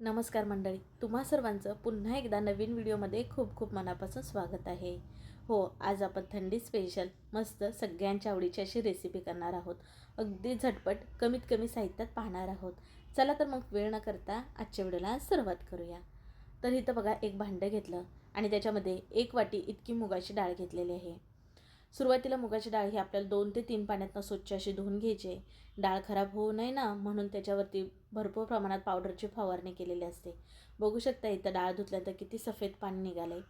नमस्कार मंडळी तुम्हा सर्वांचं पुन्हा एकदा नवीन व्हिडिओमध्ये खूप खूप मनापासून स्वागत आहे. हो आज आपण थंडी स्पेशल मस्त सगळ्यांच्या आवडीची अशी रेसिपी करणार आहोत. अगदी झटपट कमीत कमी साहित्यात पाहणार आहोत. चला तर मग वेळ न करता आजच्या व्हिडिओला सुरुवात करूया. तर इथं बघा एक भांडं घेतलं आणि त्याच्यामध्ये एक वाटी इतकी मुगाची डाळ घेतलेली आहे. सुरुवातीला मुगाची डाळ ही आपल्याला दोन ते तीन पाण्यातनं स्वच्छ अशी धुवून घ्यायची आहे. डाळ खराब होऊ नये ना म्हणून त्याच्यावरती भरपूर प्रमाणात पावडरची फवारणी केलेली असते. बघू शकता इथं डाळ धुतल्यानंतर किती सफेद पाणी निघालं आहे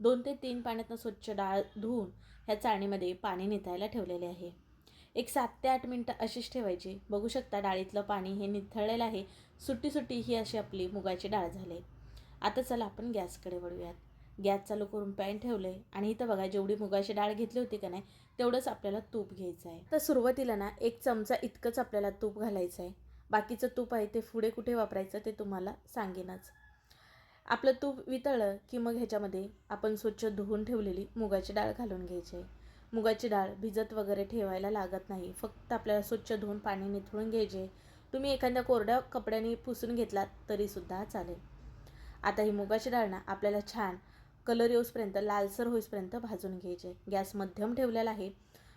दोन ते तीन पाण्यातनं स्वच्छ डाळ धुवून ह्या चाळणीमध्ये पाणी निथायला ठेवलेले आहे. एक सात ते आठ मिनटं अशीच ठेवायची. बघू शकता डाळीतलं पाणी हे निथळलेलं आहे. सुट्टी सुट्टी ही अशी आपली मुगाची डाळ झाली आता चला आपण गॅसकडे वळूयात. गॅस चालू करून पॅन ठेवले आणि इथं बघा जेवढी मुगाची डाळ घेतली होती का नाही तेवढंच आपल्याला तूप घ्यायचं आहे. तर सुरुवातीला ना एक चमचा इतकंच आपल्याला तूप घालायचं आहे. बाकीचं तूप आहे ते पुढे कुठे वापरायचं ते तुम्हाला सांगेनच. आपलं तूप वितळलं की मग ह्याच्यामध्ये आपण स्वच्छ धुवून ठेवलेली मुगाची डाळ घालून घ्यायची आहे. मुगाची डाळ भिजत वगैरे ठेवायला लागत नाही. फक्त आपल्याला स्वच्छ धुवून पाणी निथळून घ्यायचे तुम्ही एखाद्या कोरड्या कपड्याने पुसून घेतलात तरीसुद्धा चालेल. आता ही मुगाची डाळ ना आपल्याला छान कलर येऊसपर्यंत लालसर होईसपर्यंत भाजून घ्यायचे. गॅस मध्यम ठेवलेला आहे.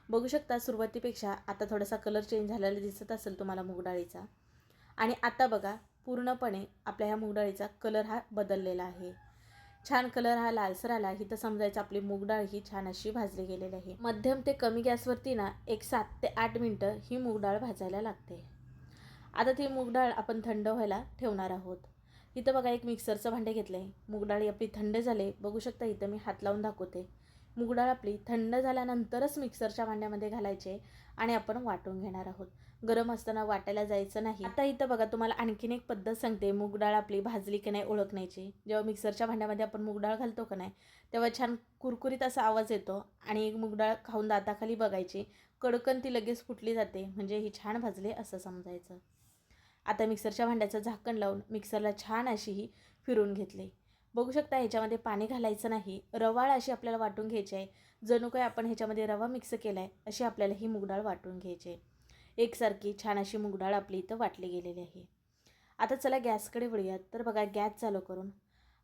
बघू शकता सुरुवातीपेक्षा आता थोडासा कलर चेंज झालेला दिसत असेल तुम्हाला मुगडाळीचा. आणि आता बघा पूर्णपणे आपल्या ह्या मुगडाळीचा कलर हा बदललेला आहे. छान कलर हा लालसर आला. ही तर समजायचं आपली मुगडाळ ही छान अशी भाजली गेलेली आहे. मध्यम ते कमी गॅसवरती ना एक सात ते आठ मिनटं ही मुगडाळ भाजायला लागते. आता ती मुगडाळ आपण थंड व्हायला ठेवणार आहोत. इथं बघा एक मिक्सरचं भांडे घेतलं आहे मुगडाळी आपली थंड झाले बघू शकता इथं मी हात लावून दाखवते. मुगडाळ आपली थंड झाल्यानंतरच मिक्सरच्या भांड्यामध्ये घालायचे आणि आपण वाटून घेणार आहोत. गरम असताना वाटायला जायचं नाही. आता इथं बघा तुम्हाला आणखीन एक पद्धत सांगते. मुगडाळ आपली भाजली की नाही ओळखण्याची. जेव्हा मिक्सरच्या भांड्यामध्ये आपण मुगडाळ घालतो का नाही तेव्हा छान कुरकुरीत असा आवाज येतो आणि एक मुगडाळ खाऊन दाताखाली बघायची. कडकन ती लगेच फुटली जाते. म्हणजे ही छान भाजले असं समजायचं. आता मिक्सरच्या भांड्याचं झाकण लावून मिक्सरला छान अशी ही फिरून घेतली. बघू शकता ह्याच्यामध्ये पाणी घालायचं नाही. रवाळ अशी आपल्याला वाटून घ्यायची आहे. जणू काय आपण ह्याच्यामध्ये रवा मिक्स केला आहे अशी आपल्याला ही मुगडाळ वाटून घ्यायची आहे. एकसारखी छान अशी मुगडाळ आपली इथं वाटली गेलेली आहे. आता चला गॅसकडे वळूयात. तर बघा गॅस चालू करून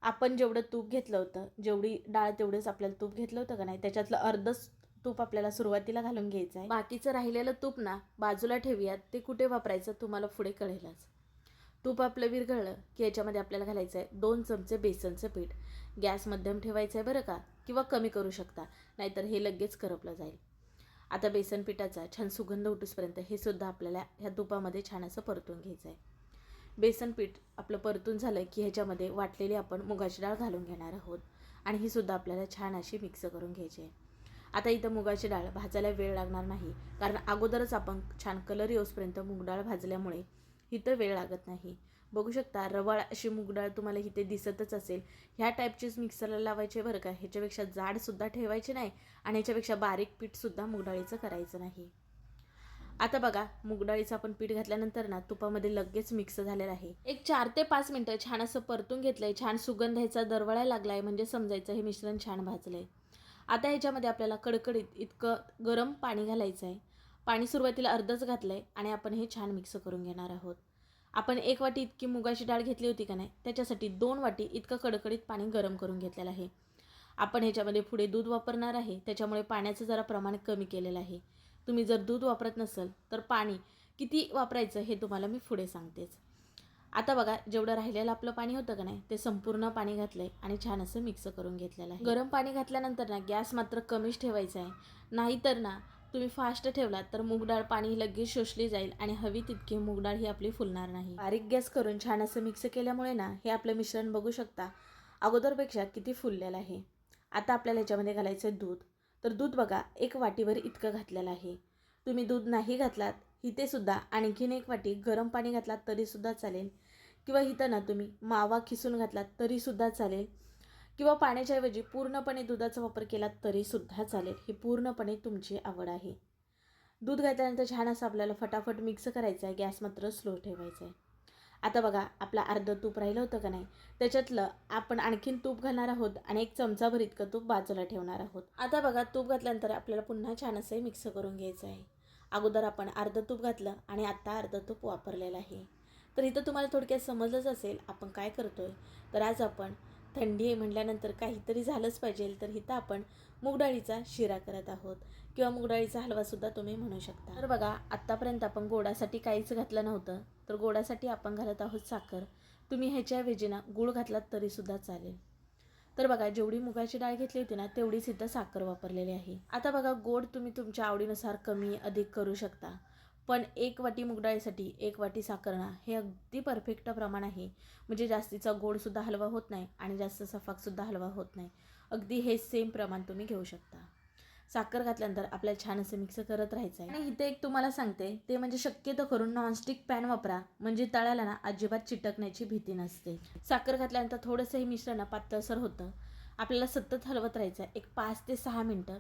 आपण जेवढं तूप घेतलं होतं जेवढी डाळ तेवढंच आपल्याला तूप घेतलं होतं का नाही त्याच्यातलं अर्धच तूप आपल्याला सुरुवातीला घालून घ्यायचं आहे. बाकीचं राहिलेलं तूप ना बाजूला ठेवूयात ते कुठे वापरायचं तुम्हाला पुढे कळेलच. तूप आपलं विरघळलं की याच्यामध्ये आपल्याला घालायचं आहे दोन चमचे बेसनचं पीठ. गॅस मध्यम ठेवायचं आहे बरं का किंवा कमी करू शकता नाहीतर हे लगेच करपलं जाईल. आता बेसन पिठाचा छान सुगंध उठूसपर्यंत हे सुद्धा आपल्याला ह्या तुपामध्ये छान असं परतून घ्यायचं आहे. बेसन पीठ आपलं परतून झालं की ह्याच्यामध्ये वाटलेली आपण मुगाची डाळ घालून घेणार आहोत. आणि ही सुद्धा आपल्याला छान अशी मिक्स करून घ्यायची आहे. आता इथं मुगाची डाळ भाजायला वेळ लागणार नाही. कारण अगोदरच आपण छान कलर येऊसपर्यंत मूगडाळ भाजल्यामुळे इथं वेळ लागत नाही. बघू शकता रवाळ अशी मुगडाळ तुम्हाला इथे दिसतच असेल. ह्या टाईपचीच मिक्सरला लावायचे बरं का? ह्याच्यापेक्षा जाडसुद्धा ठेवायचे नाही आणि ह्याच्यापेक्षा बारीक पीठसुद्धा मुगडाळीचं करायचं नाही. आता बघा मुगडाळीचं आपण पीठ घातल्यानंतर ना तुपामध्ये लगेच मिक्स झालेलं आहे. एक चार ते पाच मिनटं छान असं परतून घेतलंय. छान सुगंध ह्याचा दरवळायला लागलाय. म्हणजे समजायचं हे मिश्रण छान भाजलंय. आता ह्याच्यामध्ये आपल्याला कडकडीत इतकं गरम पाणी घालायचं आहे. पाणी सुरुवातीला अर्धच घातलं आहे आणि आपण हे छान मिक्स करून घेणार आहोत. आपण एक वाटी इतकी मुगाची डाळ घेतली होती का नाही त्याच्यासाठी दोन वाटी इतकं कडकडीत पाणी गरम करून घेतलेलं आहे. आपण ह्याच्यामध्ये पुढे दूध वापरणार आहे त्याच्यामुळे पाण्याचं जरा प्रमाण कमी केलेलं आहे. तुम्ही जर दूध वापरत नसाल तर पाणी किती वापरायचं हे तुम्हाला मी पुढे सांगतेच. आता बघा जेवढं राहिलेलं आपलं पाणी होतं का नाही ते संपूर्ण पाणी घातलं आहे आणि छान असं मिक्स करून घेतलेलं आहे. गरम पाणी घातल्यानंतर ना गॅस मात्र कमीच ठेवायचा आहे. नाहीतर ना तुम्ही फास्ट ठेवलात तर मूगडाळ पाणी लगेच शोषली जाईल आणि हवी तितकी मूगडाळ ही आपली फुलणार नाही. बारीक गॅस करून छान असं मिक्स केल्यामुळे ना हे आपलं मिश्रण बघू शकता अगोदरपेक्षा किती फुललेलं आहे. आता आपल्याला ह्याच्यामध्ये घालायचं आहे दूध. तर दूध बघा एक वाटीवर इतकं घातलेलं आहे. तुम्ही दूध नाही घातलात इथेसुद्धा आणखीन एक वाटी गरम पाणी घातलात तरीसुद्धा चालेल. किंवा इथं ना तुम्ही मावा खिसून घातलात तरीसुद्धा चालेल. किंवा पाण्याच्याऐवजी पूर्णपणे दुधाचा वापर केला तरीसुद्धा चालेल. ही पूर्णपणे तुमची आवड आहे. दूध घातल्यानंतर छान असं आपल्याला फटाफट मिक्स करायचं आहे गॅस मात्र स्लो ठेवायचा आहे आता बघा आपला अर्ध तूप राहिलं होतं का नाही? त्याच्यातलं आपण आणखीन तूप घालणार आहोत आणि एक चमचाभर इतकं तूप बाजूला ठेवणार आहोत. आता बघा तूप घातल्यानंतर आपल्याला पुन्हा छान असं मिक्स करून घ्यायचं आहे अगोदर आपण अर्ध तूप घातलं आणि आत्ता अर्ध तूप वापरलेलं आहे. तर इथं तुम्हाला थोडक्यात समजलंच असेल आपण काय करतो आहे तर आज आपण थंडी आहे म्हटल्यानंतर काहीतरी झालंच पाहिजे तर इथं आपण मुगडाळीचा शिरा करत आहोत. किंवा मुगडाळीचा हलवासुद्धा तुम्ही म्हणू शकता. तर बघा आत्तापर्यंत आपण गोडासाठी काहीच घातलं नव्हतं तर गोडासाठी आपण घालत आहोत साखर. तुम्ही ह्याच्या ना गूळ घातलात तरीसुद्धा चालेल. तर बघा जेवढी मुगाची डाळ घेतली होती ना तेवढीच इथं साखर वापरलेली आहे. आता बघा गोड तुम्ही तुमच्या आवडीनुसार कमी अधिक करू शकता. पण एक वाटी मुगडाळीसाठी एक वाटी साखरणा हे अगदी परफेक्ट प्रमाण आहे. म्हणजे जास्तीचा गोडसुद्धा हलवा होत नाही आणि जास्त सफाकसुद्धा हलवा होत नाही. अगदी हे सेम प्रमाण तुम्ही घेऊ शकता. साखर घातल्यानंतर आपल्याला छान असं मिक्स करत राहायचं आहे आणि इथे एक तुम्हाला सांगते ते म्हणजे शक्यतो करून नॉनस्टिक पॅन वापरा. म्हणजे तळाला ना अजिबात चिटकण्याची भीती नसते. साखर घातल्यानंतर थोडंसं हे मिश्रण पातळसर होतं. आपल्याला सतत हलवत राहायचं आहे. एक पाच ते सहा मिनटं.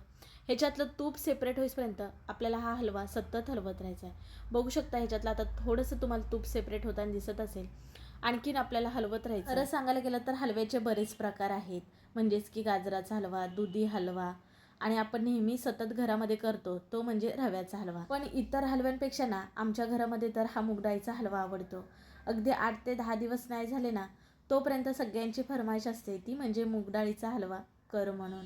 ह्याच्यातलं तूप सेपरेट होईपर्यंत आपल्याला हा हलवा सतत हलवत राहायचा आहे. बघू शकता ह्याच्यातलं आता थोडंसं तुम्हाला तूप सेपरेट होताना दिसत असेल. आणखीन आपल्याला हलवत राहायचं खरं सांगायला गेलं तर हलव्याचे बरेच प्रकार आहेत. म्हणजेच की गाजराचा हलवा दुधी हलवा आणि आपण नेहमी सतत घरामध्ये करतो तो म्हणजे रव्याचा हलवा. पण इतर हलव्यांपेक्षा ना आमच्या घरामध्ये तर हा मुगडाळीचा हलवा आवडतो. अगदी आठ ते दहा दिवस नाही झाले ना तोपर्यंत सगळ्यांची फरमाईश असते ती म्हणजे मुगडाळीचा हलवा कर म्हणून.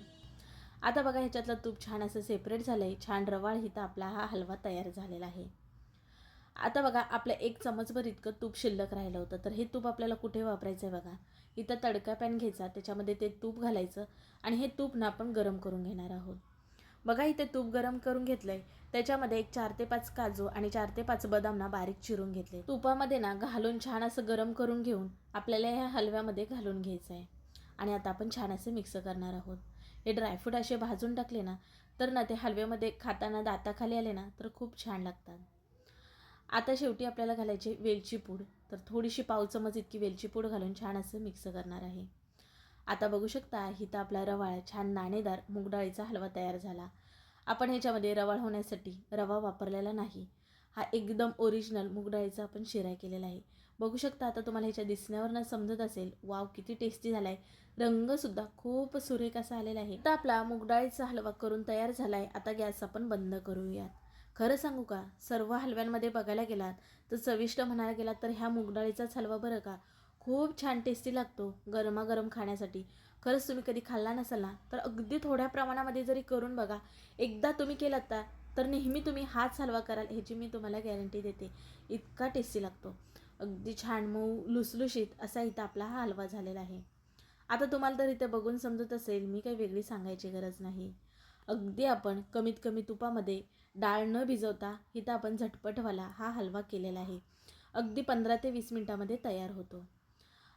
आता बघा ह्याच्यातलं तूप छान असं सेपरेट झालं आहे छान रवाळ इथं आपला हा हलवा तयार झालेला आहे. आता बघा आपलं एक चमचभर इतकं तूप शिल्लक राहिलं होतं. तर हे तूप आपल्याला कुठे वापरायचं आहे बघा? इथं तडका पॅन घ्यायचा त्याच्यामध्ये ते तूप घालायचं आणि हे तूप ना आपण गरम करून घेणार आहोत. बघा इथे तूप गरम करून घेतलं आहे त्याच्यामध्ये एक चार ते पाच काजू आणि चार ते पाच बदाम ना बारीक चिरून घेतले. तुपामध्ये ना घालून छान असं गरम करून घेऊन आपल्याला ह्या हलव्यामध्ये घालून घ्यायचं आहे. आणि आता आपण छान असं मिक्स करणार आहोत. हे ड्रायफ्रूट असे भाजून टाकले ना तर ना ते हलव्यामध्ये खाताना दाताखाली आले ना तर खूप छान लागतात. आता शेवटी आपल्याला घालायची वेलची पूड. तर थोडीशी पाव चमच इतकी वेलची पूड घालून छान असं मिक्स करणार आहे. आता बघू शकता हिथं आपला रवाळ छान नाणेदार मुगडाळीचा हलवा तयार झाला. आपण ह्याच्यामध्ये रवाळ होण्यासाठी रवा वापरलेला नाही. हा एकदम ओरिजिनल मुगडाळीचा आपण शिराय केलेला आहे. बघू शकता आता तुम्हाला ह्याच्या दिसण्यावरनं समजत असेल वाव किती टेस्टी झाला आहे रंगसुद्धा खूप सुरेख असा आलेला आहे. तर आपला मुगडाळीचा हलवा करून तयार झाला आहे आता गॅस आपण बंद करूयात. खरं सांगू का सर्व हलव्यांमध्ये बघायला गेलात तर चविष्ट म्हणायला गेलात तर ह्या मुगडाळीचाच हलवा बरं का? खूप छान टेस्टी लागतो गरमागरम खाण्यासाठी. खरंच तुम्ही कधी खाल्ला नसाल ना तर अगदी थोड्या प्रमाणामध्ये जरी करून बघा एकदा तुम्ही केलात आता तर नेहमी तुम्ही हाच हलवा कराल ह्याची मी तुम्हाला गॅरंटी देते. इतका टेस्टी लागतो. अगदी छान मऊ लुसलुशीत असा इथं आपला हा हलवा झालेला आहे. आता तुम्हाला तर इथे बघून समजत असेल मी काही वेगळी सांगायची गरज नाही. अगदी आपण कमीत कमी तुपामध्ये डाळ न भिजवता इथं आपण झटपटवाला हा हलवा केलेला आहे. अगदी पंधरा ते वीस मिनटामध्ये तयार होतो.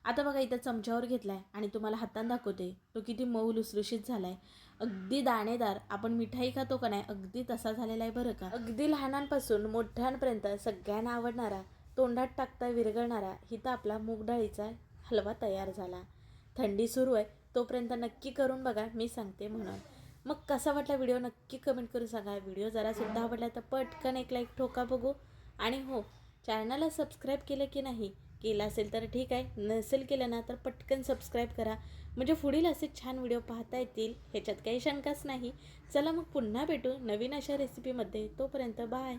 आता बघा इथं चमच्यावर घेतला आहे आणि तुम्हाला हातानं दाखवते तो किती मऊ लुसलुशीत झाला आहे अगदी दाणेदार. आपण मिठाई खातो का नाही अगदी तसा झालेला आहे बरं का? अगदी लहानांपासून मोठ्यांपर्यंत सगळ्यांना आवडणारा तोंडात टाकता विरघळणारा इथं आपला मूगडाळीचा हलवा तयार झाला. थंडी सुरू आहे तोपर्यंत नक्की करून बघा मी सांगते म्हणून. मग कसा वाटला व्हिडिओ नक्की कमेंट करून सांगा. व्हिडिओ जरासुद्धा आवडला तर पटकन एक लाईक ठोका बघू. आणि हो चॅनलला सबस्क्राईब केलं की नाही केला असेल तर ठीक आहे. नसेल केलं ना तर पटकन सबस्क्राईब करा. म्हणजे पुढील असे छान व्हिडिओ पाहता येतील. ह्याच्यात काही शंकाच नाही. चला मग पुन्हा भेटू नवीन अशा रेसिपीमध्ये तोपर्यंत बाय